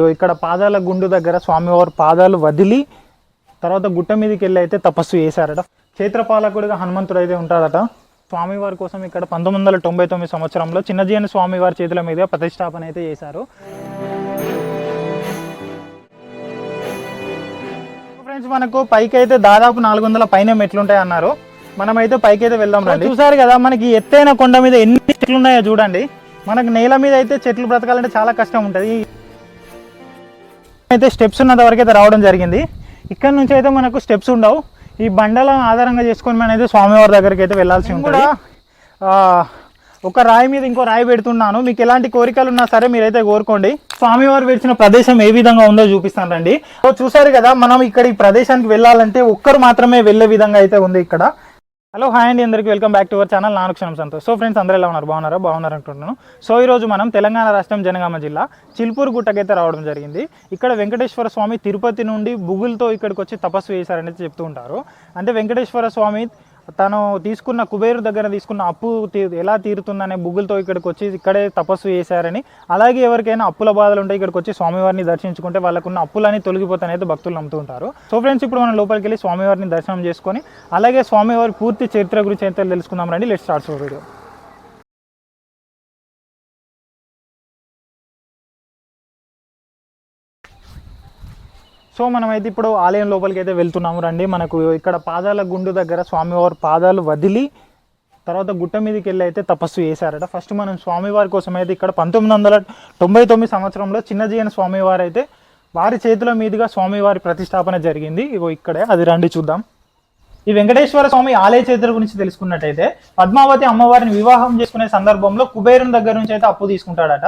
ఇక్కడ పాదాల గుండు దగ్గర స్వామివారి పాదాలు వదిలి తర్వాత గుట్ట మీదకి వెళ్ళి అయితే తపస్సు చేశారట. క్షేత్రపాలకుడిగా హనుమంతుడు అయితే ఉంటాడట. స్వామివారి కోసం ఇక్కడ పంతొమ్మిది వందల తొంభై తొమ్మిది సంవత్సరంలో చిన్నజీయని స్వామివారి చేతుల మీద ప్రతిష్టాపన అయితే చేశారు. ఫ్రెండ్స్ మనకు పైకి అయితే దాదాపు నాలుగు వందల పైన మెట్లుంటాయి అన్నారు. మనమైతే పైకి అయితే వెళ్దాం రండి. చూసారు కదా మనకి ఎత్తైన కొండ మీద ఎన్ని చెట్లు ఉన్నాయో చూడండి. మనకు నేల మీద అయితే చెట్లు బ్రతకాలంటే చాలా కష్టం ఉంటుంది. అయితే స్టెప్స్ ఉన్నంత వరకు అయితే రావడం జరిగింది. ఇక్కడ నుంచి అయితే మనకు స్టెప్స్ ఉండవు. ఈ బండలను ఆధారంగా చేసుకొని మనం అయితే స్వామివారి దగ్గరికి అయితే వెళ్ళాల్సి ఉంటుంది. ఒక రాయి మీద ఇంకో రాయి పెడుతున్నాను. మీకు ఎలాంటి కోరికలు ఉన్నా సరే మీరైతే కోరుకోండి. స్వామివారు విడిచిన ప్రదేశం ఏ విధంగా ఉందో చూపిస్తాను రండి. చూసారు కదా మనం ఇక్కడ ఈ ప్రదేశానికి వెళ్ళాలంటే ఒక్కరు మాత్రమే వెళ్ళే విధంగా అయితే ఉంది ఇక్కడ. హలో హాయ్ అండి. అందరికీ welcome back to our channel. నాను క్షణం సంతోష్. సో ఫ్రెండ్స్ అందరూ ఎలా ఉన్నారు? బాగున్నారా? బాగున్నారు అనుకుంటున్నాను సో ఈ రోజు మనం తెలంగాణ రాష్ట్రం జనగామ జిల్లా చిల్పూర్ గుట్టకైతే రావడం జరిగింది. ఇక్కడ వెంకటేశ్వర స్వామి తిరుపతి నుండి బుగులతో ఇక్కడికి వచ్చి తపస్సు చేశారని చెప్తూ ఉంటారు. అంటే వెంకటేశ్వర స్వామి తను తీసుకున్న కుబేరు దగ్గర తీసుకున్న అప్పు ఎలా తీరుతుందనే బుగ్గులతో ఇక్కడికి వచ్చి ఇక్కడే తపస్సు చేశారని అలాగే ఎవరికైనా అప్పుల బాధలు ఉంటే ఇక్కడికి వచ్చి స్వామివారిని దర్శించుకుంటే వాళ్ళకున్న అప్పులన్నీ తొలగిపోతానైతే భక్తులు నమ్ముతూ ఉంటారు. సో ఫ్రెండ్స్ ఇప్పుడు మనం లోపలికి వెళ్ళి స్వామివారిని దర్శనం చేసుకొని అలాగే స్వామివారి పూర్తి చరిత్ర గురించి అయితే తెలుసుకుందాం రండి. లెట్ స్టార్ట్స్ వీడియో సో మనమైతే ఇప్పుడు ఆలయం లోపలికి అయితే వెళ్తున్నాము. రండి మనకు ఇక్కడ పాదాల గుండు దగ్గర స్వామివారి పాదాలు వదిలి తర్వాత గుట్ట మీదకి వెళ్ళి అయితే తపస్సు చేశారట. ఫస్ట్ మనం స్వామివారి కోసం అయితే ఇక్కడ పంతొమ్మిది వందల తొంభై తొమ్మిది సంవత్సరంలో చిన్నజీయన స్వామివారు అయితే వారి చేతుల మీదుగా స్వామివారి ప్రతిష్టాపన జరిగింది. ఇగో ఇక్కడే అది రండి చూద్దాం. ఈ వెంకటేశ్వర స్వామి ఆలయ చరిత్ర గురించి తెలుసుకున్నట్టయితే పద్మావతి అమ్మవారిని వివాహం చేసుకునే సందర్భంలో కుబేరుని దగ్గర నుంచి అయితే అప్పు తీసుకుంటాడట.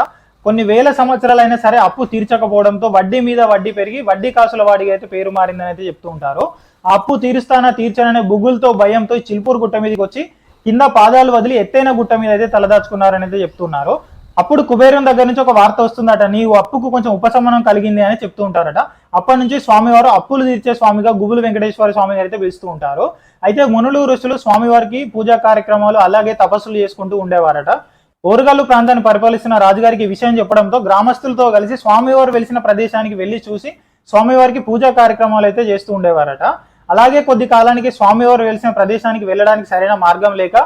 కొన్ని వేల సంవత్సరాలైనా సరే అప్పు తీర్చకపోవడంతో వడ్డీ మీద వడ్డీ పెరిగి వడ్డీ కాసుల వాడిగా అయితే పేరు మారిందని అయితే చెప్తూ ఉంటారు. ఆ అప్పు తీరుస్తానా తీర్చాననే బుగ్గులతో భయంతో చిల్పూరు గుట్ట మీదకి వచ్చి కింద పాదాలు వదిలి ఎత్తైన గుట్ట మీద అయితే తలదాచుకున్నారని అయితే చెప్తున్నారు అప్పుడు కుబేరం దగ్గర నుంచి ఒక వార్త వస్తుందట నీవు అప్పుకు కొంచెం ఉపశమనం కలిగింది అని చెప్తూ ఉంటారట. అప్పటి నుంచి స్వామివారు అప్పులు తీర్చే స్వామిగా గుబులు వెంకటేశ్వర స్వామి గారు అయితే పిలుస్తూ ఉంటారు. అయితే మునులు ఋషులు స్వామివారికి పూజా కార్యక్రమాలు అలాగే తపస్సులు చేసుకుంటూ ఉండేవారట. ఓరుగల్లు ప్రాంతాన్ని పరిపాలిస్తున్న రాజుగారికి ఈ విషయం చెప్పడంతో గ్రామస్తులతో కలిసి స్వామివారు వెలిసిన ప్రదేశానికి వెళ్ళి చూసి స్వామివారికి పూజా కార్యక్రమాలు అయితే చేస్తూ ఉండేవారట. అలాగే కొద్ది కాలానికి స్వామివారు వెలిసిన ప్రదేశానికి వెళ్ళడానికి సరైన మార్గం లేక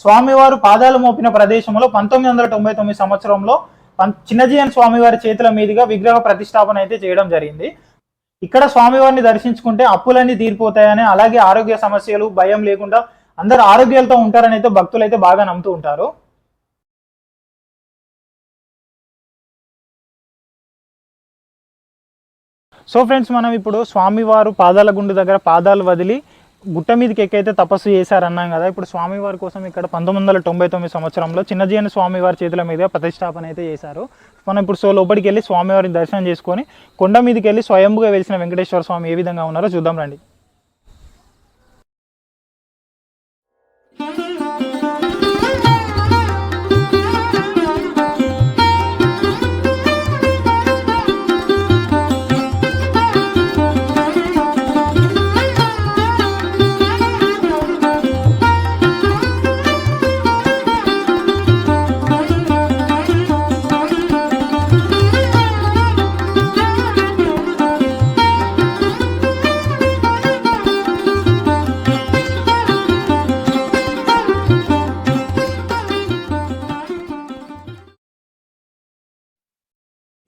స్వామివారు పాదాలు మోపిన ప్రదేశంలో పంతొమ్మిది వందల తొంభై తొమ్మిది సంవత్సరంలో పం- చిన్నజీయన్ స్వామివారి చేతుల మీదుగా విగ్రహ ప్రతిష్టాపన అయితే చేయడం జరిగింది. ఇక్కడ స్వామివారిని దర్శించుకుంటే అప్పులన్నీ తీరిపోతాయని అలాగే ఆరోగ్య సమస్యలు భయం లేకుండా అందరు ఆరోగ్యాలతో ఉంటారని అయితే భక్తులు అయితే బాగా నమ్ముతూ ఉంటారు. సో ఫ్రెండ్స్ మనం ఇప్పుడు స్వామివారు పాదాల గుండు దగ్గర పాదాలు వదిలి గుట్ట మీదకి ఎక్కైతే తపస్సు చేశారన్నాం కదా ఇప్పుడు స్వామివారి కోసం ఇక్కడ పంతొమ్మిది వందల తొంభై తొమ్మిది సంవత్సరంలో చిన్నజీయన స్వామివారి చేతుల మీద ప్రతిష్టాపన అయితే చేశారు. మనం ఇప్పుడు సో లోపలికి వెళ్ళి స్వామివారిని దర్శనం చేసుకొని కొండ మీదకి వెళ్ళి స్వయంగా వెలిసిన వెంకటేశ్వర స్వామి ఏ విధంగా ఉన్నారో చూద్దాం రండి.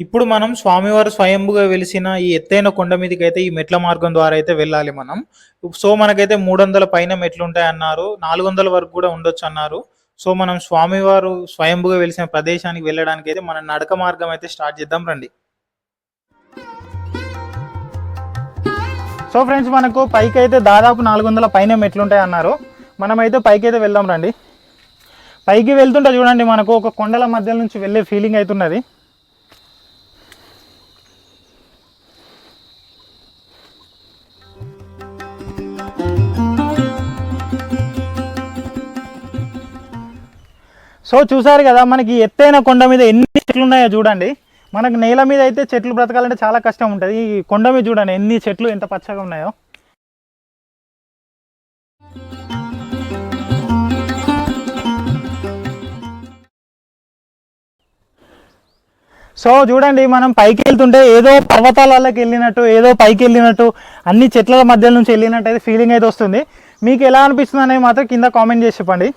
ఇప్పుడు మనం స్వామివారు స్వయంభుగా వెలిసిన ఈ ఎత్తైన కొండ మీదకి అయితే ఈ మెట్ల మార్గం ద్వారా అయితే వెళ్ళాలి మనం. సో మనకైతే మూడు వందల పైన మెట్లు ఉంటాయి అన్నారు నాలుగు వందల వరకు కూడా ఉండొచ్చు అన్నారు సో మనం స్వామివారు స్వయంభుగా వెలిసిన ప్రదేశానికి వెళ్ళడానికి అయితే మన నడక మార్గం అయితే స్టార్ట్ చేద్దాం రండి. సో ఫ్రెండ్స్ మనకు పైకి అయితే దాదాపు నాలుగు వందల పైన మెట్లు ఉంటాయి అన్నారు మనమైతే పైకి అయితే వెళ్దాం రండి. పైకి వెళ్తుంటే చూడండి మనకు ఒక కొండల మధ్య నుంచి వెళ్ళే ఫీలింగ్ అవుతున్నది సో చూసారు కదా మనకి ఎత్తైన కొండ మీద ఎన్ని చెట్లు ఉన్నాయో చూడండి. మనకు నేల మీద అయితే చెట్లు బ్రతకాలంటే చాలా కష్టం ఉంటుంది. ఈ కొండ మీద చూడండి ఎన్ని చెట్లు ఎంత పచ్చగా ఉన్నాయో. సో చూడండి మనం పైకి వెళ్తుంటే ఏదో పర్వతాలకి వెళ్ళినట్టు ఏదో పైకి వెళ్ళినట్టు అన్ని చెట్ల మధ్య నుంచి వెళ్ళినట్టు అయితే ఫీలింగ్ అయితే వస్తుంది. మీకు ఎలా అనిపిస్తుంది అనేది మాత్రం కింద కామెంట్ చేసి చెప్పండి.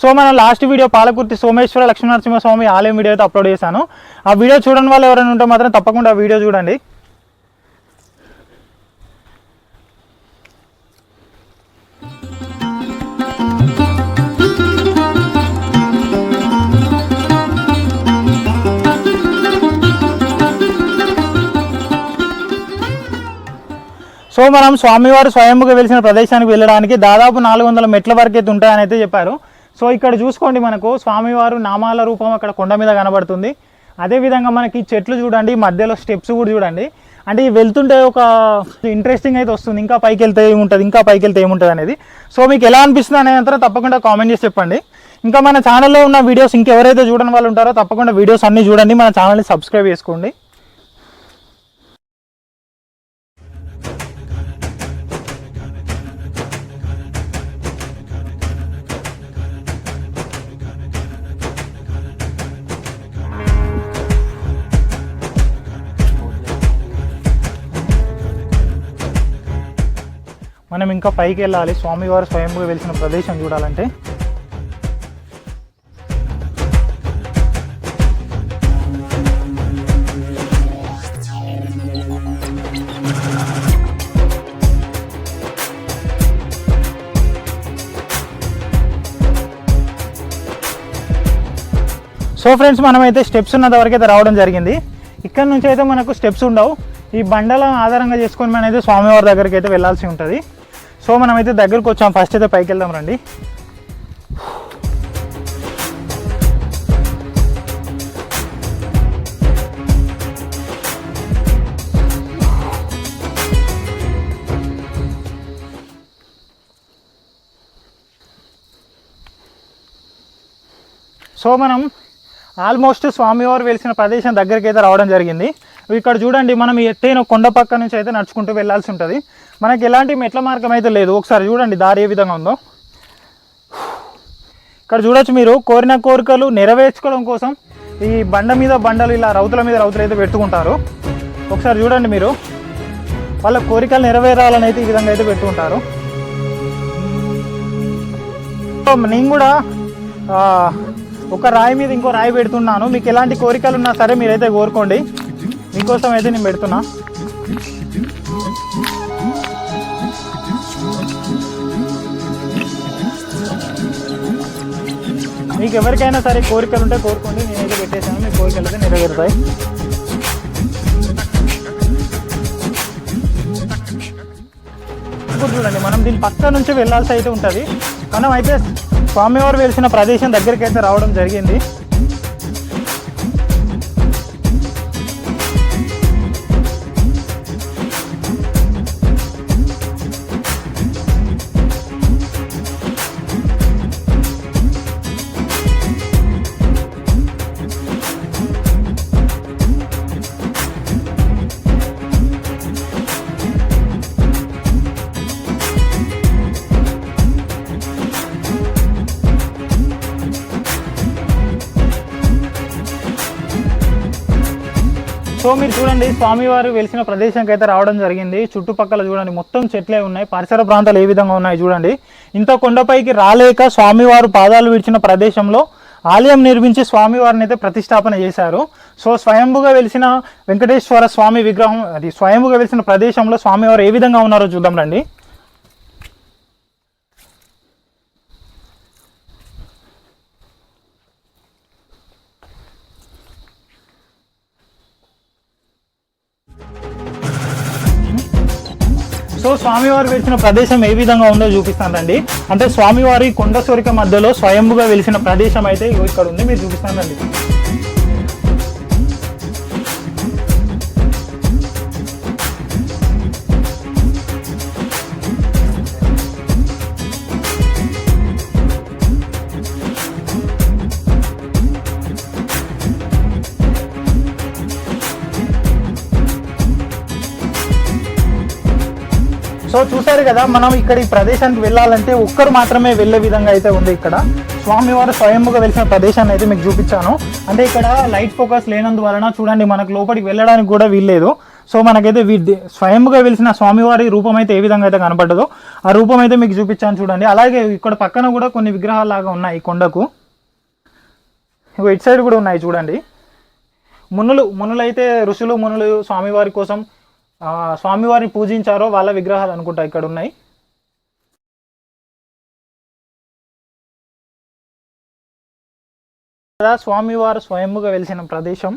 సో మనం లాస్ట్ వీడియో పాలకుర్తి సోమేశ్వర లక్ష్మీనరసింహస్వామి ఆలయం వీడియో అయితే అప్లోడ్ చేశాను. ఆ వీడియో చూడని వాళ్ళు ఎవరైనా ఉంటే మాత్రం తప్పకుండా వీడియో చూడండి. సో మనం స్వామివారు స్వయంగా వెలిసిన ప్రదేశానికి వెళ్ళడానికి దాదాపు నాలుగు వందల మెట్ల వరకు అయితే ఉంటాయని అయితే చెప్పారు. సో ఇక్కడ చూసుకోండి మనకు స్వామివారు నామాల రూపం అక్కడ కొండ మీద కనబడుతుంది. అదేవిధంగా మనకి చెట్లు చూడండి మధ్యలో స్టెప్స్ కూడా చూడండి. అంటే ఈ వెళ్తుంటే ఒక ఇంట్రెస్టింగ్ అయితే వస్తుంది. ఇంకా పైకి వెళ్తే ఏముంటుంది ఇంకా పైకి వెళ్తే ఏముంటుంది అనేది. సో మీకు ఎలా అనిపిస్తుంది అనేది అంతా తప్పకుండా కామెంట్ చేసి చెప్పండి. ఇంకా మన ఛానల్లో ఉన్న వీడియోస్ ఇంకెవరైతే చూడని వాళ్ళు ఉంటారో తప్పకుండా వీడియోస్ అన్నీ చూడండి. మన ఛానల్ని సబ్స్క్రైబ్ చేసుకోండి. మనం ఇంకా పైకి వెళ్ళాలి. స్వామివారు స్వయంగా వెలిసిన ప్రదేశం చూడాలంటే. సో ఫ్రెండ్స్ మనమైతే స్టెప్స్ ఉన్నంత వరకు అయితే రావడం జరిగింది. ఇక్కడ నుంచి అయితే మనకు స్టెప్స్ ఉండవు. ఈ బండల ఆధారంగా చేసుకొని మనం అయితే స్వామివారి దగ్గరికి అయితే వెళ్ళాల్సి ఉంటుంది. సో మనం అయితే దగ్గరకు వచ్చాం. ఫస్ట్ అయితే పైకి వెళ్దాం రండి. సో మనం ఆల్మోస్ట్ స్వామివారు వెలిసిన ప్రదేశం దగ్గరికి అయితే రావడం జరిగింది. ఇక్కడ చూడండి మనం ఎత్తైన కొండ పక్క నుంచి అయితే నడుచుకుంటూ వెళ్ళాల్సి ఉంటుంది. మనకి ఎలాంటి మెట్ల మార్గం అయితే లేదు. ఒకసారి చూడండి దారి ఏ విధంగా ఉందో. ఇక్కడ చూడొచ్చు మీరు కోరిన కోరికలు నెరవేర్చుకోవడం కోసం ఈ బండ మీద బండలు ఇలా రౌతుల మీద రౌతులు అయితే పెట్టుకుంటారు. ఒకసారి చూడండి మీరు వాళ్ళ కోరికలు నెరవేరాలని అయితే ఈ విధంగా అయితే పెట్టుకుంటారు. సో నేను కూడా ఒక రాయి మీద ఇంకో రాయి పెడుతున్నాను. మీకు ఎలాంటి కోరికలు ఉన్నా సరే మీరైతే కోరుకోండి. మీకోసం అయితే నేను పెడుతున్నా. మీకు ఎవరికైనా సరే కోరికలు ఉంటే కోరుకోండి. నేనైతే పెట్టేశాను. మీ కోరికలు అయితే నెరవేరుతాయి. చూడండి మనం దీని పక్క నుంచి వెళ్ళాల్సి అయితే ఉంటుంది. మనం అయితే స్వామివారు వెలిసిన ప్రదేశం దగ్గరికి అయితే రావడం జరిగింది. సో మీరు చూడండి స్వామివారు వెలిసిన ప్రదేశానికి అయితే రావడం జరిగింది. చుట్టుపక్కల చూడండి మొత్తం చెట్లే ఉన్నాయి. పరిసర ప్రాంతాలు ఏ విధంగా ఉన్నాయి చూడండి. ఇంత కొండపైకి రాలేక స్వామివారు పాదాలు విడిచిన ప్రదేశంలో ఆలయం నిర్మించి స్వామివారిని అయితే ప్రతిష్టాపన చేశారు. సో స్వయంభుగా వెలిసిన వెంకటేశ్వర స్వామి విగ్రహం అది స్వయంభుగా వెలిసిన ప్రదేశంలో స్వామివారు ఏ విధంగా ఉన్నారో చూద్దాం రండి. సో స్వామివారు వెలిసిన ప్రదేశం ఏ విధంగా ఉందో చూపిస్తానండి. అంటే స్వామివారి కొండ సోరిక మధ్యలో స్వయంభుగా వెలిసిన ప్రదేశం అయితే ఇక్కడ ఉంది. మీరు చూపిస్తానండి. సో కదా మనం ఇక్కడ ఈ ప్రదేశానికి వెళ్ళాలంటే ఒక్కరు మాత్రమే వెళ్ళే విధంగా అయితే ఉంది ఇక్కడ. స్వామివారు స్వయంగా వెలిసిన ప్రదేశాన్ని అయితే మీకు చూపించాను. అంటే ఇక్కడ లైట్ ఫోకస్ లేనందువలన చూడండి మనకు లోపలికి వెళ్ళడానికి కూడా వీల్లేదు. సో మనకైతే వీ స్వయంగా వెలిసిన స్వామివారి రూపం అయితే ఏ విధంగా అయితే కనపడ్డదో ఆ రూపం అయితే మీకు చూపించాను చూడండి. అలాగే ఇక్కడ పక్కన కూడా కొన్ని విగ్రహాలు లాగా ఉన్నాయి కొండకు. ఇటు సైడ్ కూడా ఉన్నాయి చూడండి. మునులు మునులైతే ఋషులు మునులు స్వామివారి కోసం స్వామివారిని పూజించారో వాళ్ళ విగ్రహాలు అనుకుంటా ఇక్కడ ఉన్నాయి. కదా స్వామివారు స్వయంగా వెలిసిన ప్రదేశం.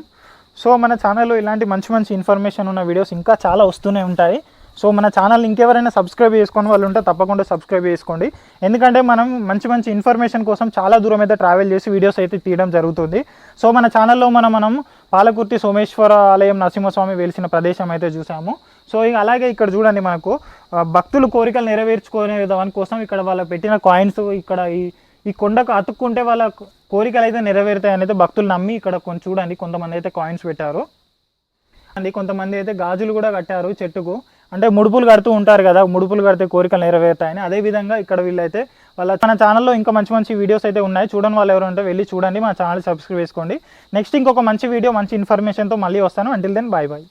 సో మన ఛానల్లో ఇలాంటి మంచి మంచి ఇన్ఫర్మేషన్ ఉన్న వీడియోస్ ఇంకా చాలా వస్తూనే ఉంటాయి. సో మన ఛానల్ ఇంకెవరైనా సబ్స్క్రైబ్ చేసుకొని వాళ్ళు ఉంటే తప్పకుండా సబ్స్క్రైబ్ చేసుకోండి. ఎందుకంటే మనం మంచి మంచి ఇన్ఫర్మేషన్ కోసం చాలా దూరం అయితే ట్రావెల్ చేసి వీడియోస్ అయితే తీయడం జరుగుతుంది. సో మన ఛానల్లో మనం మనం పాలకుర్తి సోమేశ్వర ఆలయం నరసింహస్వామి వెలిసిన ప్రదేశం అయితే చూసాము. సో ఇక అలాగే ఇక్కడ చూడండి మనకు భక్తులు కోరికలు నెరవేర్చుకునే దాని కోసం ఇక్కడ వాళ్ళు పెట్టిన కాయిన్స్ ఇక్కడ ఈ ఈ కొండకు అతుక్కుంటే వాళ్ళ కోరికలు అయితే నెరవేరుతాయి అనేది భక్తులు నమ్మి ఇక్కడ కొంచెం చూడండి కొంతమంది అయితే కాయిన్స్ పెట్టారు. అండి కొంతమంది అయితే గాజులు కూడా కట్టారు చెట్టుకు. అంటే ముడుపులు కడుతూ ఉంటారు కదా ముడుపులు కడితే కోరికలు నెరవేరుతాయని. అదే విధంగా ఇక్కడ వీళ్ళైతే వాళ్ళ మన ఛానల్లో ఇంకా మంచి మంచి వీడియోస్ అయితే ఉన్నాయి. చూడని వాళ్ళు ఎవరు ఉంటే వెళ్ళి చూడండి మా ఛానల్ సబ్స్క్రైబ్ చేసుకోండి. నెక్స్ట్ ఇంకొక మంచి వీడియో మంచి ఇన్ఫర్మేషన్తో మళ్ళీ వస్తాను. Until then bye bye